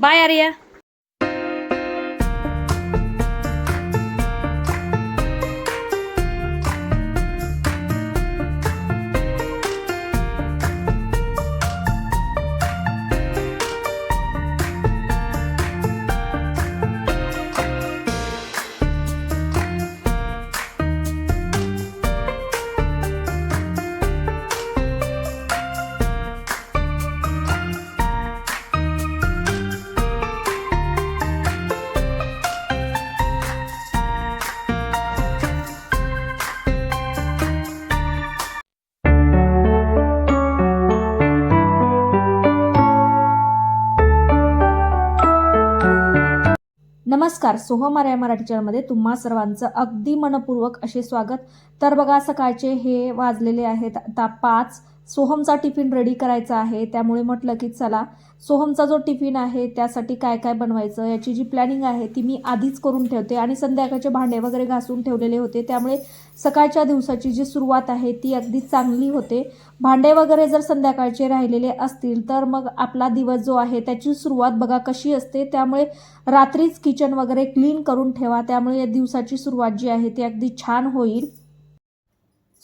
Bye Arya नमस्कार सोहम आर्या मराठी चॅनलमध्ये तुम्हा सर्वांचं अगदी मनपूर्वक असे स्वागत. तर बघा सकाळचे हे वाजलेले आहेत आता पाच. सोहमचा टिफिन रेडी करायचा आहे. त्यामुळे म्हटलं की चला सोहमचा जो टिफिन आहे त्यासाठी काय काय बनवायचं याची जी प्लॅनिंग आहे ती मी आधीच करून ठेवते. आणि संध्याकाळचे भांडे वगैरे घासून ठेवलेले होते. त्यामुळे सकाळच्या दिवसाची जी सुरुवात आहे ती अगदी चांगली होते. भांडे वगैरे जर संध्याकाळचे राहिलेले असतील तर मग आपला दिवस जो आहे त्याची सुरुवात बघा कशी असते. त्यामुळे रात्रीच किचन वगैरे क्लीन करून ठेवा. त्यामुळे या दिवसाची सुरुवात जी आहे ती अगदी छान होईल.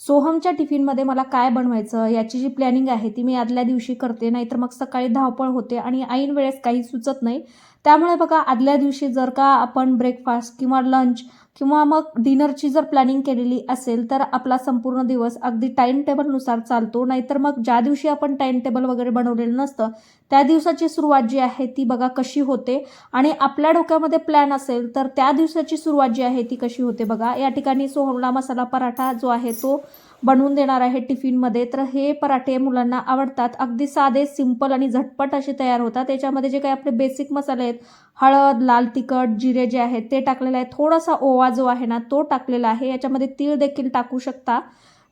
सोहमच्या टिफिनमध्ये मला काय बनवायचं याची जी प्लॅनिंग आहे ती मी आदल्या दिवशी करते नाहीतर मग सकाळी धावपळ होते आणि ऐन वेळेस काही सुचत नाही. त्यामुळे बघा आदल्या दिवशी जर का आपण ब्रेकफास्ट किंवा लंच किंवा मग डिनरची जर प्लॅनिंग केलेली असेल तर आपला संपूर्ण दिवस अगदी टाईम टेबलनुसार चालतो. नाहीतर मग ज्या दिवशी आपण टाईम टेबल वगैरे बनवलेलं नसतं त्या दिवसाची सुरुवात जी आहे ती बघा कशी होते. आणि आपल्या डोक्यामध्ये प्लॅन असेल तर त्या दिवसाची सुरुवात जी आहे ती कशी होते बघा. या ठिकाणी सोहमला मसाला पराठा जो आहे तो बनवून देणार आहे टिफिनमध्ये. तर हे पराठे मुलांना आवडतात. अगदी साधे सिंपल आणि झटपट असे तयार होतात. त्याच्यामध्ये जे काही आपले बेसिक मसाले आहेत हळद लाल तिखट जिरे जे आहेत ते टाकलेले आहे थोडासा ओवा जो आहे ना तो टाकलेला आहे. याच्यामध्ये तीळ देखील टाकू शकता.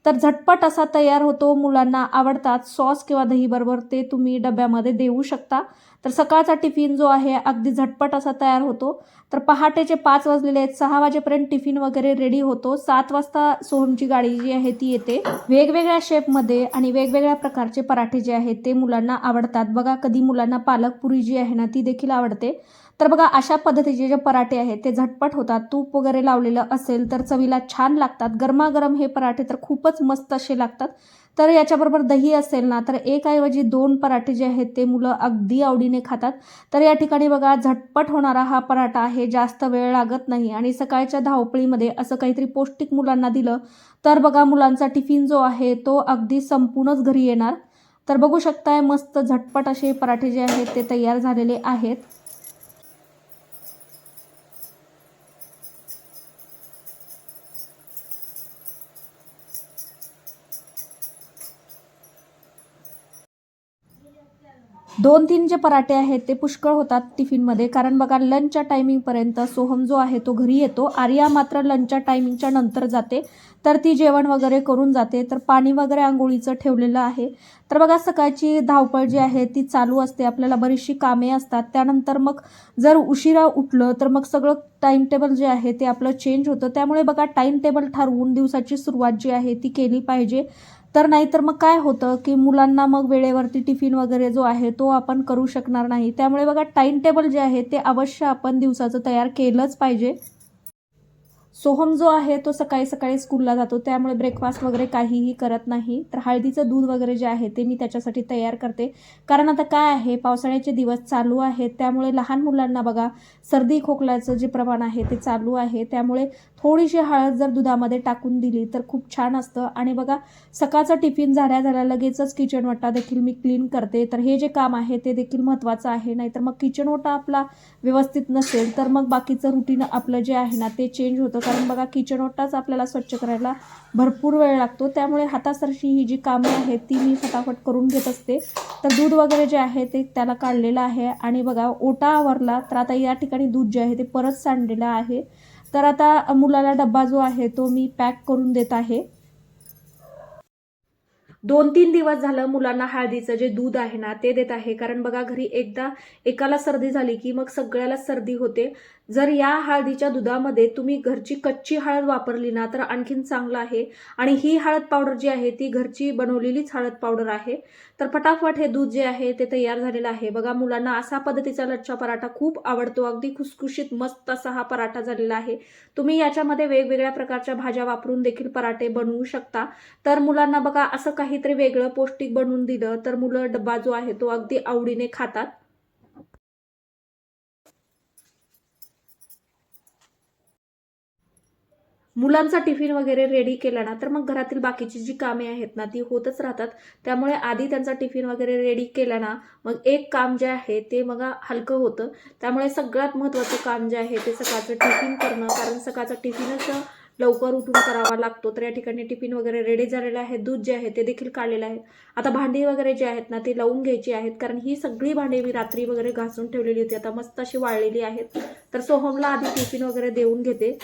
तर झटपट असा तयार होतो. मुलांना आवडतात. सॉस किंवा दहीबरोबर ते तुम्ही डब्यामध्ये देऊ शकता. तर सकाळचा टिफिन जो आहे अगदी झटपट असा तयार होतो. तर पहाटेचे पाच वाजलेले आहेत सहा वाजेपर्यंत टिफिन वगैरे रेडी होतो. सात वाजता सोहमची गाडी जी आहे ती येते. वेगवेगळ्या शेपमध्ये आणि वेगवेगळ्या प्रकारचे पराठे जे आहेत ते मुलांना आवडतात. बघा कधी मुलांना पालकपुरी जी आहे ना ती देखील आवडते. तर बघा अशा पद्धतीचे जे पराठे आहेत ते झटपट होतात तूप वगैरे लावलेलं असेल तर चवीला छान लागतात. गरमागरम हे पराठे तर खूपच मस्त असे लागतात. तर याच्याबरोबर दही असेल ना तर एकाऐवजी दोन पराठे जे आहेत ते मुलं अगदी आवडीने खातात. तर या ठिकाणी बघा झटपट होणारा हा पराठा आहे जास्त वेळ लागत नाही. आणि सकाळच्या धावपळीमध्ये असं काहीतरी पौष्टिक मुलांना दिलं तर बघा मुलांचा टिफिन जो आहे तो अगदी संपूर्णच घरी येणार. तर बघू शकताय मस्त झटपट असे पराठे जे आहेत ते तयार झालेले आहेत. दोन तीन जे पराठे आहेत ते पुष्कळ होतात टिफिनमध्ये. कारण बघा लंचच्या टायमिंगपर्यंत सोहम जो आहे तो घरी येतो. आर्या मात्र लंचच्या टायमिंगच्या नंतर जाते. तर ती जेवण वगैरे करून जाते. तर पाणी वगैरे आंघोळीचं ठेवलेलं आहे. तर बघा सकाळची धावपळ जी आहे ती चालू असते. आपल्याला बरीचशी कामे असतात. त्यानंतर मग जर उशिरा उठलं तर मग सगळं टाईम टेबल जे आहे ते आपलं चेंज होतं. त्यामुळे बघा टाईम टेबल ठरवून दिवसाची सुरुवात जी आहे ती केली पाहिजे. तर नाहीतर मग काय होतं की मुलांना मग वेळेवरती टिफिन वगैरे जो आहे तो आपण करू शकणार नाही. त्यामुळे बघा टाईम टेबल जे आहे ते अवश्य आपण दिवसाचं तयार केलंच पाहिजे. सोहम जो आहे तो सकाळी सकाळी स्कूलला जातो. त्यामुळे ब्रेकफास्ट वगैरे काहीही करत नाही. तर हळदीचं दूध वगैरे जे आहे ते मी त्याच्यासाठी तयार करते. कारण आता काय आहे पावसाळ्याचे दिवस चालू आहेत. त्यामुळे लहान मुलांना बघा सर्दी खोकल्याचं जे प्रमाण आहे ते चालू आहे. त्यामुळे थोडीशी हळद जर दुधामध्ये टाकून दिली तर खूप छान असतं. आणि बघा सकाळचा टिफिन झाल्या झाल्या लगेचच किचन वाटा देखील मी क्लीन करते. तर हे जे काम आहे ते देखील महत्त्वाचं आहे. नाहीतर मग किचन ओटा आपला व्यवस्थित नसेल तर मग बाकीचं रुटीन आपलं जे आहे ना ते चेंज होतं. कारण बघा किचन ओटाच आपल्याला स्वच्छ करायला भरपूर वेळ लागतो. त्यामुळे हातासरशी ही जी कामं आहेत ती मी फटाफट करून घेत असते. तर दूध वगैरे जे आहे ते त्याला काढलेलं आहे. आणि बघा ओटा आवरला तर आता या ठिकाणी दूध जे आहे ते परत सांडलेलं आहे. तर आता मुलाला डब्बा जो आहे तो मी पॅक करून देत आहे. दोन तीन दिवस झालं मुलांना हळदीचं जे दूध आहे ना ते देत आहे. कारण बघा घरी एकदा एकाला सर्दी झाली की मग सगळ्याला सर्दी होते. जर या हळदीच्या दुधामध्ये तुम्ही घरची कच्ची हळद वापरली ना तर आणखीन चांगलं आहे. आणि ही हळद पावडर जी आहे ती घरची बनवलेलीच हळद पावडर आहे. तर फटाफट हे दूध जे आहे ते तयार झालेलं आहे. बघा मुलांना असा पद्धतीचा लच्छा पराठा खूप आवडतो. अगदी खुसखुशीत मस्त असा हा पराठा झालेला आहे. तुम्ही याच्यामध्ये वेगवेगळ्या प्रकारच्या भाज्या वापरून देखील पराठे बनवू शकता. तर मुलांना बघा असं काहीतरी वेगळं पौष्टिक बनवून दिलं तर मुलं डब्बा जो आहे तो अगदी आवडीने खातात. मुलांचा टिफिन वगैरे रेडी केला ना तर मग घरातील बाकीची जी कामे आहेत ना ती होतच राहतात. त्यामुळे आधी त्यांचा टिफिन वगैरे रेडी केला ना मग एक काम जे आहे ते मग हलकं होतं. त्यामुळे सगळ्यात महत्त्वाचं काम जे आहे ते सकाळचं टिफिन करणं कारण सकाळचं टिफिनच लवकर उठून करावा लागतो. तर या ठिकाणी टिफिन वगैरे रेडी झालेलं आहे दूध जे आहे ते देखील काढलेलं आहे. आता भांडी वगैरे जे आहेत ना ती लावून घ्यायची आहेत कारण ही सगळी भांडी मी रात्री वगैरे घासून ठेवलेली होती. आता मस्त अशी वाळलेली आहेत. तर सोहमला आधी टिफिन वगैरे देऊन घेते.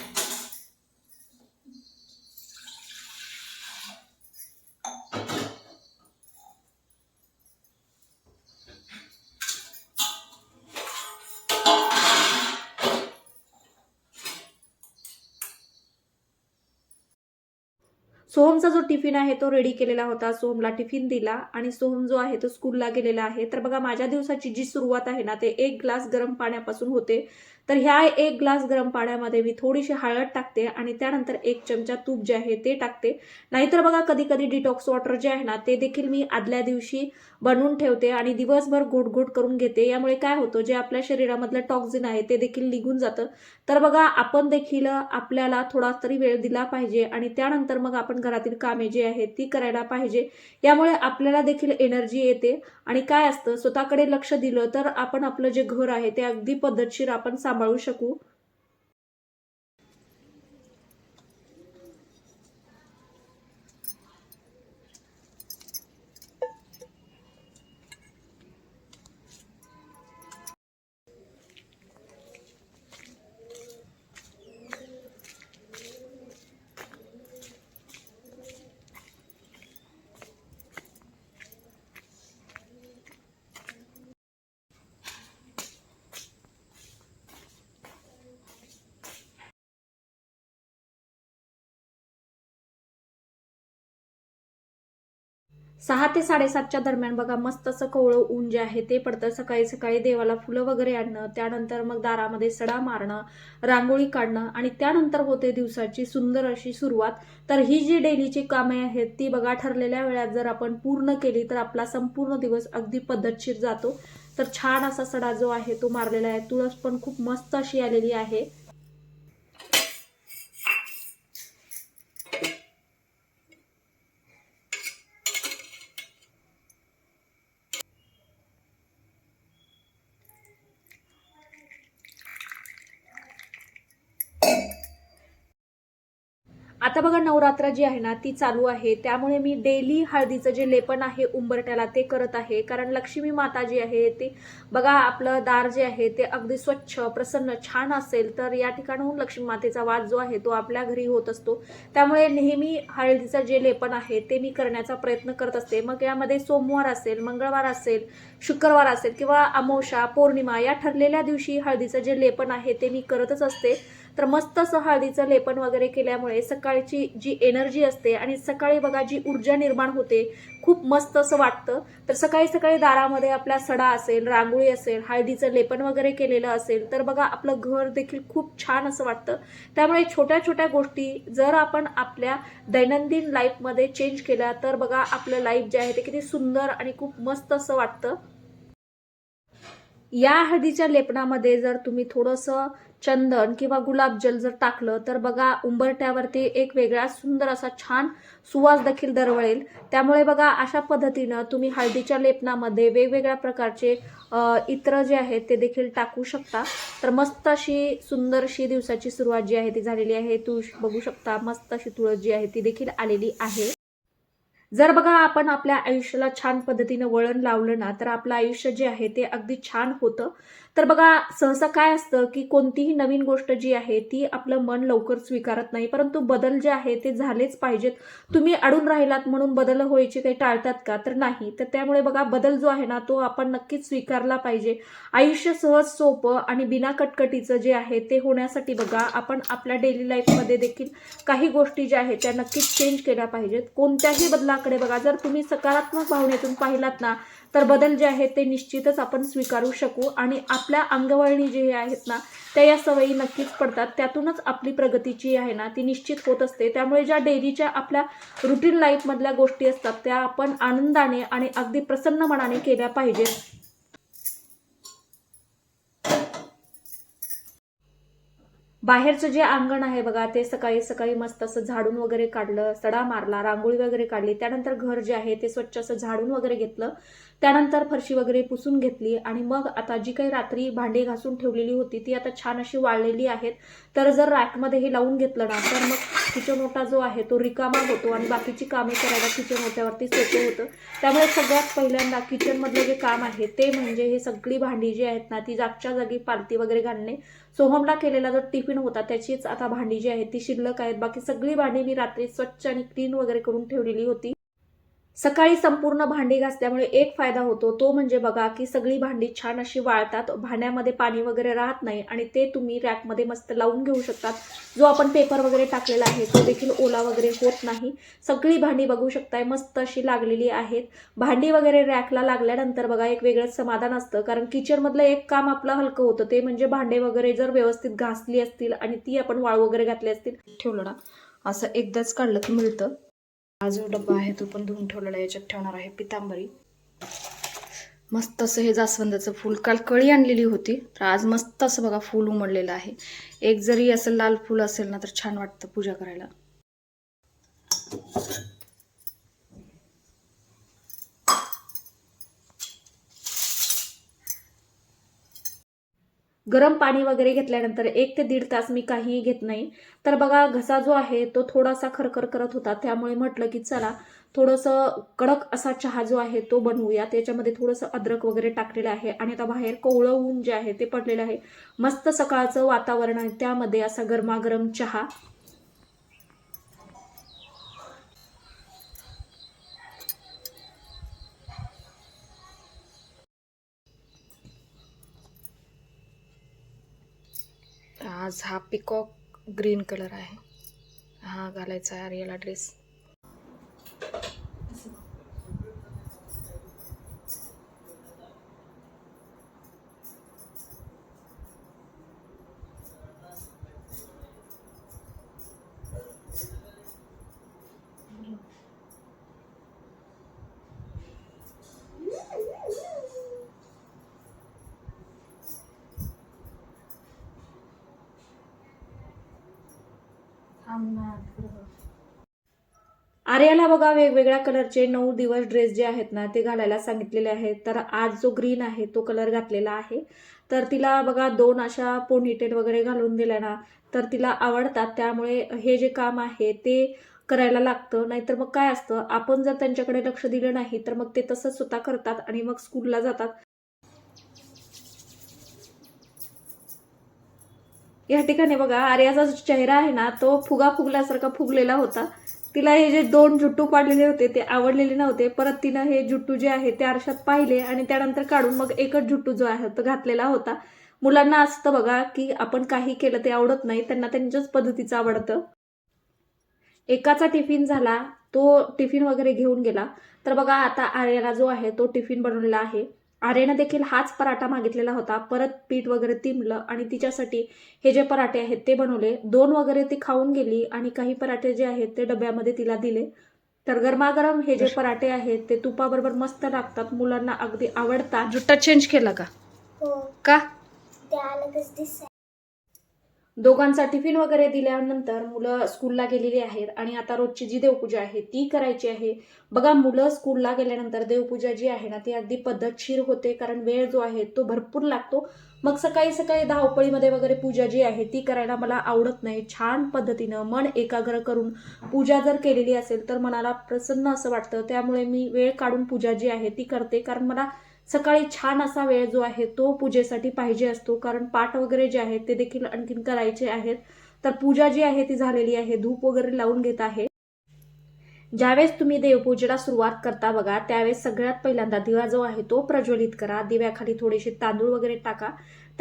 सोहमचा जो टिफिन आहे तो रेडी केलेला होता. सोहमला टिफिन दिला आणि सोहम जो आहे तो स्कूलला गेलेला आहे. तर बघा माझ्या दिवसाची जी सुरुवात आहे ना ते एक ग्लास गरम पाण्यापासून होते. तर ह्या एक ग्लास गरम पाण्यामध्ये मी थोडीशी हळद टाकते आणि त्यानंतर एक चमचा तूप जे आहे ते टाकते. नाहीतर बघा कधी कधी डिटॉक्स वॉटर जे आहे ना ते देखील मी आदल्या दिवशी बनवून ठेवते आणि दिवसभर गोट गोट करून घेते. यामुळे काय होतं जे आपल्या शरीरामधलं टॉक्झिन आहे ते देखील निघून जातं. तर बघा आपण देखील आपल्याला थोडा तरी वेळ दिला पाहिजे आणि त्यानंतर मग आपण घरातील कामे जी आहेत ती करायला पाहिजे. यामुळे आपल्याला देखील एनर्जी येते. आणि काय असतं स्वतःकडे लक्ष दिलं तर आपण आपलं जे घर आहे ते अगदी पद्धतशीर आपण सांभाळू शकू सहा ते साडेसातच्या दरम्यान बघा मस्त असं कवळं ऊन जे आहे ते पडतं. सकाळी सकाळी देवाला फुलं वगैरे आणणं त्यानंतर मग दारामध्ये सडा मारणं रांगोळी काढणं आणि त्यानंतर होते दिवसाची सुंदर अशी सुरुवात. तर ही जी डेलीची कामे आहेत ती बघा ठरलेल्या वेळात जर आपण पूर्ण केली तर आपला संपूर्ण दिवस अगदी पद्धतशीर जातो. तर छान असा सडा जो आहे तो मारलेला आहे. तुळस पण खूप मस्त अशी आलेली आहे. आता बघा नवरात्र जी आहे ना ती चालू आहे. त्यामुळे मी डेली हळदीचं जे लेपन आहे उंबरट्याला ते करत आहे. कारण लक्ष्मी माता जी आहे ते बघा आपलं दार जे आहे ते अगदी स्वच्छ प्रसन्न छान असेल तर या ठिकाणाहून लक्ष्मी मातेचा वाद जो आहे तो आपल्या घरी होत असतो. त्यामुळे नेहमी हळदीचं जे लेपन आहे ते मी करण्याचा प्रयत्न करत असते. मग यामध्ये सोमवार असेल मंगळवार असेल शुक्रवार असेल किंवा अमावस्या पौर्णिमा या ठरलेल्या दिवशी हळदीचं जे लेपन आहे ते मी करतच असते. तर मस्त असं हळदीचं लेपन वगैरे केल्यामुळे सकाळची जी एनर्जी असते आणि सकाळी बघा जी ऊर्जा निर्माण होते खूप मस्त असं वाटतं. तर सकाळी सकाळी दारामध्ये आपला सडा असेल रांगोळी असेल हळदीचं लेपन वगैरे केलेलं असेल तर बघा आपलं घर देखील खूप छान असं वाटतं. त्यामुळे छोट्या छोट्या गोष्टी जर आपण आपल्या दैनंदिन लाईफमध्ये चेंज केल्या तर बघा आपलं लाईफ जे आहे ते किती सुंदर आणि खूप मस्त असं वाटतं. या हळदीच्या लेपनामध्ये जर तुम्ही थोडंसं चंदन किंवा गुलाबजल जर टाकलं तर बघा उंबरट्यावरती एक वेगळा सुंदर असा छान सुवास देखील दरवळेल. त्यामुळे बघा अशा पद्धतीनं तुम्ही हळदीच्या लेपनामध्ये वेगवेगळ्या प्रकारचे इत्र जे आहेत ते देखील टाकू शकता. तर मस्त अशी सुंदर अशी दिवसाची सुरुवात जी आहे ती झालेली आहे. तुळस बघू शकता मस्त अशी तुळस जी आहे ती देखील आलेली आहे. जर बघा आपण आपल्या आयुष्याला छान पद्धतीनं वळण लावलं ना तर आपलं आयुष्य जे आहे ते अगदी छान होतं. तर बघा सहसा काय असतं की कोणतीही नवीन गोष्ट जी आहे ती आपलं मन लवकर स्वीकारत नाही. परंतु बदल जे आहे ते झालेच पाहिजेत. तुम्ही अडून राहिलात म्हणून बदल व्हायचे काही टाळतात का? तर नाही. तर त्यामुळे बघा बदल जो आहे ना तो आपण नक्कीच स्वीकारला पाहिजे. आयुष्य सहज सोपं आणि बिना कटकटीचं जे आहे ते होण्यासाठी बघा आपण आपल्या डेली लाईफमध्ये देखील काही गोष्टी ज्या आहेत त्या नक्कीच चेंज केल्या पाहिजेत. कोणत्याही बदलाकडे बघा जर तुम्ही सकारात्मक भावनेतून पाहिलात ना तर बदल जे आहेत ते निश्चितच आपण स्वीकारू शकू आणि आपल्या अंगवळणी जे आहेत ना त्या या सवयी नक्कीच पडतात. त्यातूनच आपली प्रगतीची आहे ना ती निश्चित होत असते. त्यामुळे ज्या डेलीच्या आपल्या रुटीन लाईफमधल्या गोष्टी असतात त्या आपण आनंदाने आणि अगदी प्रसन्न मनाने केल्या पाहिजेत. बाहेरचं जे अंगण आहे बघा ते सकाळी सकाळी मस्त असं झाडून वगैरे काढलं सडा मारला रांगोळी वगैरे काढली. त्यानंतर घर जे आहे ते स्वच्छ असं झाडून वगैरे घेतलं. त्यानंतर फरशी वगैरे पुसून घेतली आणि मग आता जी काही रात्री भांडी घासून ठेवलेली होती ती आता छान अशी वाळलेली आहेत. तर जर रॅकमध्ये हे लावून घेतलं ना तर मग किचन ओटा जो आहे तो रिकामा होतो आणि बाकीची कामे करायला किचन ओट्यावरती सोपं होतं. त्यामुळे सगळ्यात पहिल्यांदा किचनमधलं जे काम आहे ते म्हणजे हे सगळी भांडी जी आहेत ना ती जागच्या जागी पालती वगैरे घालणे. सोहमला केलेला जो टिफिन होता त्याचीच आता भांडी जी आहेत ती शिल्लक आहेत. बाकी सगळी भांडी मी रात्री स्वच्छ आणि क्लीन वगैरे करून ठेवलेली होती. सकाळी संपूर्ण भांडी घासल्यामुळे एक फायदा होतो तो म्हणजे बघा की सगळी भांडी छान अशी वाळतात भांड्यामध्ये पाणी वगैरे राहत नाही आणि ते तुम्ही रॅकमध्ये मस्त लावून घेऊ शकतात. जो आपण पेपर वगैरे टाकलेला आहे तो देखील ओला वगैरे होत नाही. सगळी भांडी बघू शकताय मस्त अशी लागलेली आहेत. भांडी वगैरे रॅकला लागल्यानंतर बघा एक वेगळंच समाधान असतं कारण किचनमधलं एक काम आपलं हलकं होतं ते म्हणजे भांडे वगैरे जर व्यवस्थित घासली असतील आणि ती आपण वाळू वगैरे घातली असतील. ठेवलं ना. असं एकदाच काढलं की मिळतं. हा जो डब्बा आहे तो पण धुवून ठेवलेला आहे. याच्यात ठेवणार आहे पितांबरी. मस्त असं हे जास्वंदाचं फूल. काल कळी आणलेली होती तर आज मस्त असं बघा फूल उमडलेलं आहे. एक जरी असं लाल फूल असेल ना तर छान वाटतं पूजा करायला. गरम पाणी वगैरे घेतल्यानंतर एक ते दीड तास मी काहीही घेत नाही. तर बघा घसा जो आहे तो थोडासा खरखर करत होता. त्यामुळे म्हटलं की चला थोडंसं कडक असा चहा जो आहे तो बनवूया. त्याच्यामध्ये थोडंसं अद्रक वगैरे टाकलेलं आहे आणि आता बाहेर कोवळं ऊन जे आहे ते पडलेलं आहे. मस्त सकाळचं वातावरण आहे त्यामध्ये असा गरमागरम चहा आज हा पिकॉक ग्रीन कलर आहे. हा घालायचा आहे आर्याला ड्रेस आर्याला बघा वेगवेगळ्या कलरचे नऊ दिवस ड्रेस जे आहेत ना ते घालायला सांगितलेले आहेत. तर आज जो ग्रीन आहे तो कलर घातलेला आहे. तर तिला बघा दोन अशा पोनीटेल वगैरे घालून दिल्या ना तर तिला आवडतात. त्यामुळे हे जे काम आहे ते करायला लागतं. नाहीतर मग काय असतं? आपण जर त्यांच्याकडे लक्ष दिलं नाही तर मग ते तसंच स्वतः करतात आणि मग स्कूलला जातात. या ठिकाणी बघा आर्याचा जो चेहरा आहे ना तो फुगा फुगल्यासारखा फुगलेला होता. तिला हे जे दोन जुट्टू पाडलेले होते ते आवडलेले नव्हते. परत तिनं हे जुट्टू जे आहे ते आरशात पाहिले आणि त्यानंतर काढून मग एकच जुट्टू जो आहे तो घातलेला होता. मुलांना असतं बघा की आपण काही केलं ते आवडत नाही त्यांना त्यांच्याच पद्धतीचं आवडतं. एकाचा टिफिन झाला तो टिफिन वगैरे घेऊन गेला. तर बघा आता आर्याला जो आहे तो टिफिन बनवलेला आहे. आर्यानं देखील हाच पराठा मागितलेला होता. परत पीठ वगैरे तिंबलं आणि तिच्यासाठी हे जे पराठे आहेत ते बनवले. दोन वगैरे ती खाऊन गेली आणि काही पराठे जे आहेत ते डब्यामध्ये तिला दिले. तर गरमागरम हे जे पराठे आहेत ते तुपाबरोबर मस्त लागतात. मुलांना अगदी आवडतात. जुट्टा चेंज केला का? हो. का? ते दोघांचा टिफिन वगैरे दिल्यानंतर मुलं स्कूलला गेलेली आहेत आणि आता रोजची जी देवपूजा आहे ती करायची आहे. बघा मुलं स्कूलला गेल्यानंतर देवपूजा जी आहे ना ती अगदी पद्धतशीर होते कारण वेळ जो आहे तो भरपूर लागतो. मग सकाळी सकाळी धावपळीमध्ये वगैरे पूजा जी आहे ती करायला मला आवडत नाही. छान पद्धतीनं मन एकाग्र करून पूजा जर केलेली असेल तर मनाला प्रसन्न असं वाटतं. त्यामुळे मी वेळ काढून पूजा जी आहे ती करते कारण मला सकाळी छान असा वेळ जो आहे तो पूजेसाठी पाहिजे असतो. कारण पाठ वगैरे जे आहेत ते देखील आणखीन करायचे आहेत. तर पूजा जी आहे ती झालेली आहे. धूप वगैरे लावून घेत आहे. ज्यावेळेस तुम्ही देवपूजेला सुरुवात करता बघा त्यावेळेस सगळ्यात पहिल्यांदा दिवा जो आहे तो प्रज्वलित करा. दिव्याखाली थोडेसे तांदूळ वगैरे टाका.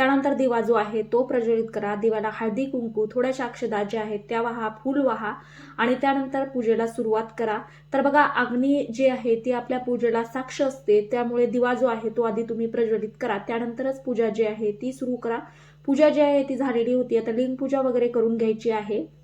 त्यानंतर दिवा जो आहे तो प्रज्वलित करा. दिव्याला हळदी कुंकू थोड्याशा अक्षदा ज्या आहेत त्या वाहा फूल वाहा आणि त्यानंतर पूजेला सुरुवात करा. तर बघा अग्नी जी आहे ती आपल्या पूजेला साक्ष असते. त्यामुळे दिवा जो आहे तो आधी तुम्ही प्रज्वलित करा. त्यानंतरच पूजा जी आहे ती सुरू करा. पूजा जी आहे ती झालेली होती. आता लिंग पूजा वगैरे करून घ्यायची आहे.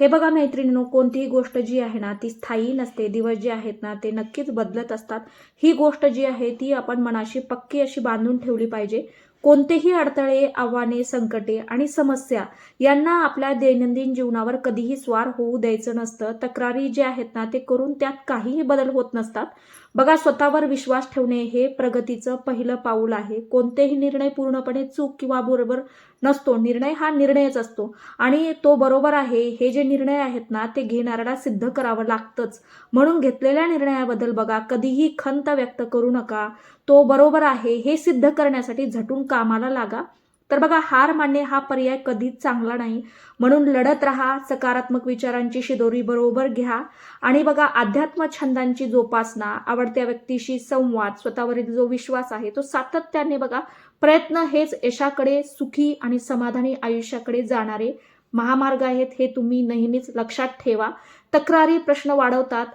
हे बघा मैत्रिणींनो कोणतीही गोष्ट जी आहे ना ती स्थायी नसते. दिवस जे आहेत ना ते नक्कीच बदलत असतात. ही गोष्ट जी आहे ती आपण मनाशी पक्की अशी बांधून ठेवली पाहिजे. कोणतेही अडथळे आव्हाने संकटे आणि समस्या यांना आपल्या दैनंदिन जीवनावर कधीही स्वार होऊ द्यायचं नसतं. तक्रारी जे आहेत ना ते करून त्यात काहीही बदल होत नसतात. बघा स्वतःवर विश्वास ठेवणे हे प्रगतीचं पहिलं पाऊल आहे. कोणतेही निर्णय पूर्णपणे चूक किंवा बरोबर नसतो. निर्णय हा निर्णयच असतो. आणि तो बरोबर आहे हे जे निर्णय आहेत ना ते घेणाऱ्याला सिद्ध करावं लागतंच. म्हणून घेतलेल्या निर्णयाबद्दल बघा कधीही खंत व्यक्त करू नका. तो बरोबर आहे हे सिद्ध करण्यासाठी झटून कामाला लागा. तर बघा हार मानणे हा पर्याय कधीच चांगला नाही. म्हणून लढत राहा सकारात्मक विचारांची शिदोरी बरोबर घ्या. आणि बघा अध्यात्म छंदांची जोपासना आवडत्या व्यक्तीशी संवाद स्वतःवरील जो विश्वास आहे तो सातत्याने बघा प्रयत्न हेच यशाकडे सुखी आणि समाधानी आयुष्याकडे जाणारे महामार्ग आहेत हे तुम्ही नेहमीच लक्षात ठेवा. तक्रारी प्रश्न वाढवतात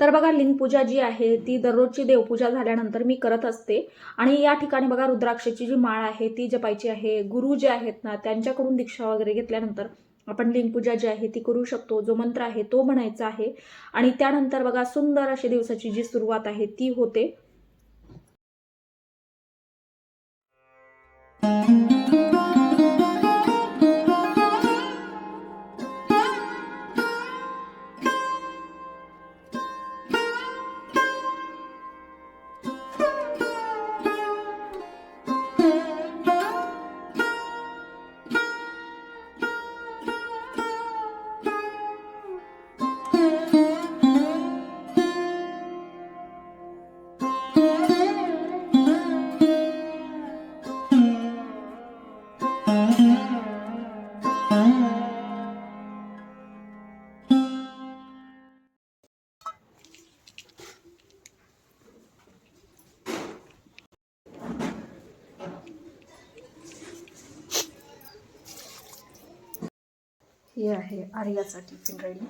तर बघा लिंगपूजा जी आहे ती दररोजची देवपूजा झाल्यानंतर मी करत असते. आणि या ठिकाणी बघा रुद्राक्षाची जी माळ आहे ती जपायची आहे. गुरु जे आहेत ना त्यांच्याकडून दीक्षा वगैरे घेतल्यानंतर आपण लिंगपूजा जी आहे ती करू शकतो. जो मंत्र आहे तो म्हणायचा आहे. आणि त्यानंतर बघा सुंदर अशी दिवसाची जी सुरुवात आहे ती होते. हे आहे आर्याचा टिफिन रेडी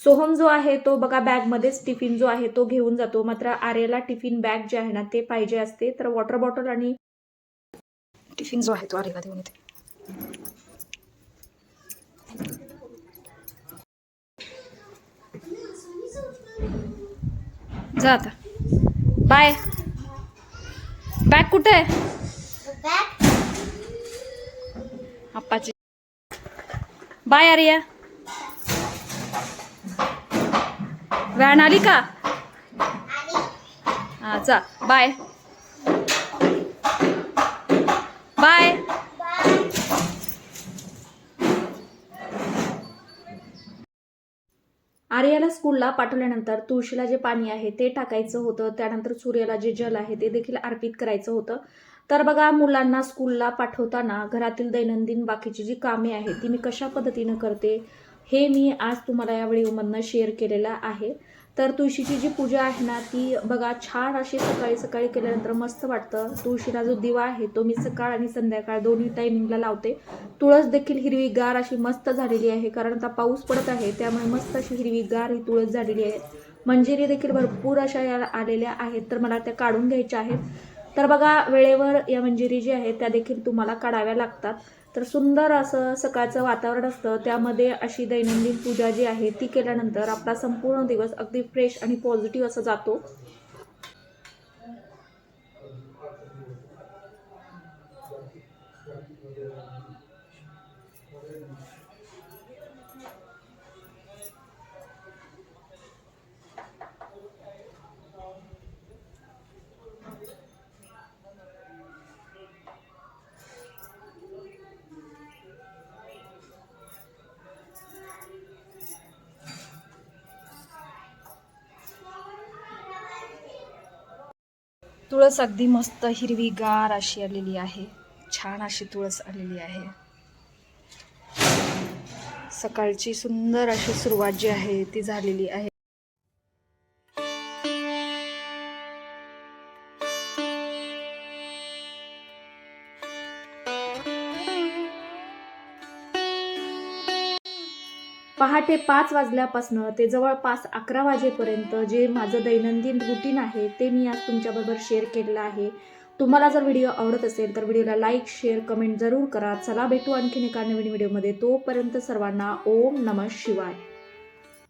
सोहम जो आहे तो बघा बॅगमध्येच टिफिन जो आहे तो घेऊन जातो. मात्र आर्याला टिफिन बॅग जे आहे ना ते पाहिजे असते. तर वॉटर बॉटल आणि टिफिन जो आहे तो आर्याला देऊन येते. जा आता. बाय. बॅग कुठे आहे? आप्पाची. बाय आर्या. व्हॅन आली का? हा जा. बाय. बाय. आर्याला स्कूलला पाठवल्यानंतर तुळशीला जे पाणी आहे ते टाकायचं होतं. त्यानंतर सूर्याला जे जल आहे ते देखील अर्पित करायचं होतं. तर बघा मुलांना स्कूलला पाठवताना घरातील दैनंदिन बाकीची जी कामे आहेत ती मी कशा पद्धतीनं करते हे मी आज तुम्हाला या व्हिडिओमधनं शेअर केलेलं आहे. तर तुळशीची जी पूजा आहे ना ती बघा छान अशी सकाळी सकाळी केल्यानंतर मस्त वाटतं. तुळशीला जो दिवा आहे तो मी सकाळ आणि संध्याकाळ दोन्ही टायमिंगला लावते. तुळस देखील हिरवीगार अशी मस्त झालेली आहे कारण आता पाऊस पडत आहे त्यामुळे मस्त अशी हिरवीगार ही तुळस झालेली आहे. मंजिरी देखील भरपूर अशा या आलेल्या आहेत तर मला त्या काढून घ्यायच्या आहेत. तर बघा वेळेवर या मंजिरी जी आहेत त्या देखील तुम्हाला काढाव्या लागतात. तर सुंदर असं सकाळचं वातावरण असतं. त्यामध्ये अशी दैनंदिन पूजा जी आहे ती केल्यानंतर आपला संपूर्ण दिवस अगदी फ्रेश आणि पॉझिटिव्ह असा जातो. तुळस अगदी मस्त हिरवीगार अशी आलेली आहे. छान अशी तुळस आलेली आहे. सकाळची सुंदर अशी सुरुवात जी आहे ती झालेली आहे. पहाटे पाच वाजल्यापासनं ते जवळपास अकरा वाजेपर्यंत जे माझं दैनंदिन रुटीन आहे ते मी आज तुमच्याबरोबर शेअर केलेलं आहे. तुम्हाला जर व्हिडिओ आवडत असेल तर व्हिडिओला लाईक शेअर कमेंट जरूर करा. चला भेटू आणखीन एका नवीन व्हिडिओमध्ये तोपर्यंत सर्वांना ओम नमः शिवाय.